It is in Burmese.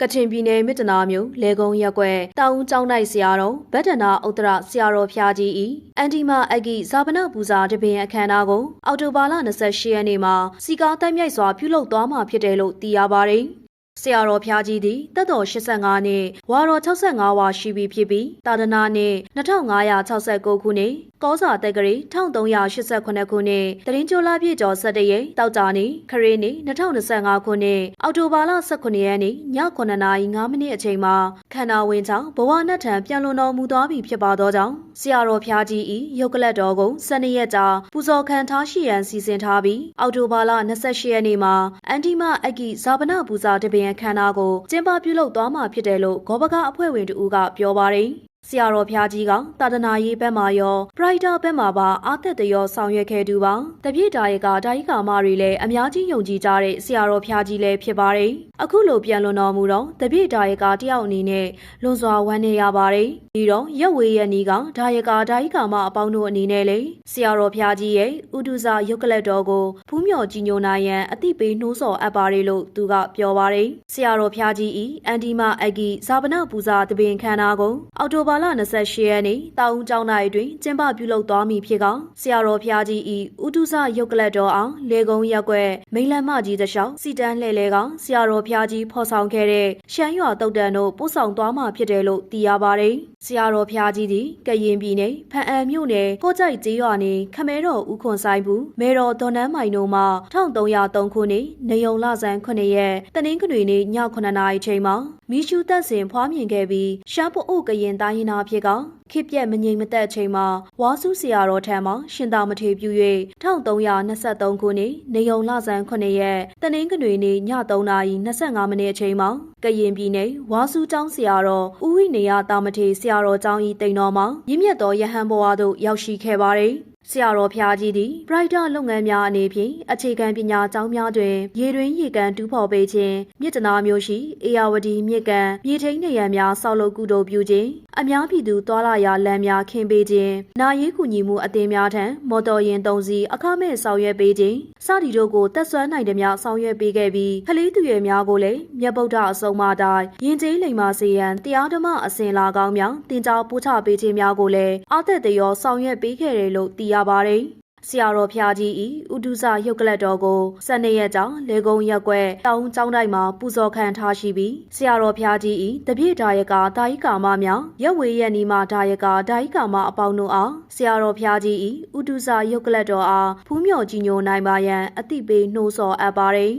ကချင်ပြည်နယ်မြစ်တနာမြို့လေကုံရက်ကွယ်တောင်ဦးကျောင်း၌ဆရာတော်ဗတ္တနာဥတ္တရဆရာတော်ဖျားကြီးဤအန်တီမာအဂိဇာပနပူဇာတပင်အခမ်းအနားကိုအောက်တိုဘာလ28ရက်နေ့မှာစီကားတိုက်မြိုက်စွာပြုလုပ်သွားမှာဖြစ်တယ်လို့သိရပါတယ်။ ဆရာတော်ဖျားကြီးသည်တက်တော်85နှစ်ဝါတော်65ဝါရှိပြီဖြစ်ပြီးတာဒနာနှစ်2569ခုနှစ်ကောဇာတက္ကရီ1388ခုနှစ်တရင်ကျော်လာပြည့်ကျော်17ရက်တောက်ကြနေ့ခရင်းနေ့2025ခုနှစ်အောက်တိုဘာလ18ရက်နေ့ည9:05မိနစ်အချိန်မှာခန္ဓာဝင်ချောင်းဘဝနတ်ထံပြန်လွန်တော်မူသွားပြီဖြစ်ပါသောကြောင့်ဆရာတော်ဖျားကြီးဤရုပ်ကလတ်တော်ကို12ရက်ကြာပူဇော်ခံထားရှိရန်စီစဉ်ထားပြီးအောက်တိုဘာလ28ရက်နေ့မှာအန်တီမအဂိဇာပနပူဇာတပင်အခမ်းအနားကိုကျင်းပပြုလုပ်သွားမှာဖြစ်တယ်လို့ဂောဘကအဖွဲ့ဝင်တူကပြောပါတယ် ဆရာတော်ဖျားကြီးကတာဒနာရေးဘက်မှာရောပရိုက်တာဘက်မှာပါအာသက်တရောဆောင်ရွက်ခဲ့သူပါတပြည့်တာရကဒိုင်းကာမတွေလည်းအများကြီးယုံကြည်ကြတဲ့ဆရာတော်ဖျားကြီးလည်းဖြစ်ပါတယ်အခုလိုပြန်လွန်တော်မူတော့တပြည့်တာရကတယောက်အနေနဲ့လွန်စွာဝမ်းနေရပါတယ်ပြီးတော့ရက်ဝေးရနီကဒါရကဒိုင်းကာမအပေါင်းတို့အနေနဲ့လေဆရာတော်ဖျားကြီးရဲ့ဥဒုဇယုတ်ကလတ်တော်ကိုဖူးမြော်ကြီးညိုနိုင်ရန်အတိပေးနှိုးဆော်အပ်ပါတယ်လို့သူကပြောပါတယ်ဆရာတော်ဖျားကြီးဤအန်ဒီမာအဂီဇာပနပူဇာတပင်ခန္ဓာကိုအောက်တိုဘာလ28ရက်နေ့တောင်ဦးကျောင်း၌တွင်ကျင်းပပြုလုပ်သွားမည်ဖြစ်ကဆရာတော်ဖျားကြီးဤဥဒုဇယုတ်ကလတ်တော်အောင်လေကုံရက်ွက်မိန်လမ်းမကြီးတစ်လျှောက်စီတန်းလှဲ့လဲကဆရာတော်ဖျားကြီးဖော်ဆောင်ခဲ့တဲ့ရှမ်းရွာတုတ်တန်တို့ပို့ဆောင်သွားမှာဖြစ်တယ်လို့သိရပါတယ် ဆရာတော်ဖျားကြီးသည်ကရင်ပြည်နယ်ဖန်အံမြို့နယ်ကိုကြိုက်ကျေးရွာနေခမဲတော်ဦးခွန်ဆိုင်ဘူးမေတော်ဒေါ်နန်းမိုင်တို့မှ1303ခုနှစ်နေုံလဆန်း9ရက်တနင်္ဂနွေနေ့ည9နာရီချိန်မှာမီရှူတက်စင်ဖွားမြင်ခဲ့ပြီးရှားပုအုပ်ကရင်တိုင်းနာဖြစ်က ခိပြက်မငိမ်မသက်ချိန်မှာဝါစုဆရာတော်ထံမှရှင်သာမထေပြု၍1323ခုနှစ်နေုံလဆန်း9ရက်တနင်္ဂနွေနေ့ည3နာရီ25မိနစ်အချိန်မှာကရင်ပြည်နယ်ဝါစုကျောင်းဆရာတော်ဦးဝိနေယတာမထေဆရာတော်ကျောင်းဤတိန်တော်မှာရင့်မြတ်သောယဟန်ဘဝသို့ရောက်ရှိခဲ့ပါတယ် ဆရာတော်ဖျားကြီးသည်ဘရိုက်တာလုပ်ငန်းများအနေဖြင့်အခြေခံပညာကျောင်းများတွင်ရေတွင်းရေကန်တူးဖော်ပေးခြင်းမြစ်တနာမျိုးရှိအေယာဝတီမြစ်ကန်မြေထိန်နေရန်များဆောက်လုပ်ကုသိုလ်ပြုခြင်းအများပြည်သူသွာလာရာလမ်းများခင်းပေးခြင်းနာရေးကူညီမှုအသင်းများထံမော်တော်ယာဉ်သုံးစီးအခမဲ့ဆောင်ရွက်ပေးခြင်းစသည်တို့ကိုတက်ဆွမ်းနိုင်သမျှဆောင်ရွက်ပေးခဲ့ပြီးခလေးသူရဲများကိုလည်းမြတ်ဗုဒ္ဓအစုံမတိုင်းယဉ်ကျေးလိမ္မာစေရန်တရားဓမ္မအစဉ်လာကောင်းများတင်ကြားပို့ချပေးခြင်းများကိုလည်းအသက်တရောဆောင်ရွက်ပေးခဲ့တယ်လို့သိရပါတယ်ဆရာတော်ဖျားကြီးဤဥဒုဇရုပ်ကလတ်တော်ကိုစနေရက်ကြောင့်လေကုံရက်ွက်တောင်ကျောင်းတိုင်းမှာပူဇော်ခံထားရှိပြီးဆရာတော်ဖျားကြီးဤတပြည့်ဒါယကဒါယိကာမများရက်ဝေးရက်နီမှာဒါယကဒါယိကာမအပေါင်းတို့အားဆရာတော်ဖျားကြီးဤဥဒုဇရုပ်ကလတ်တော်အားဖူးမြော်ကြီးညိုနိုင်ပါရန်အတိပေးနှိုးဆော်အပ်ပါတယ်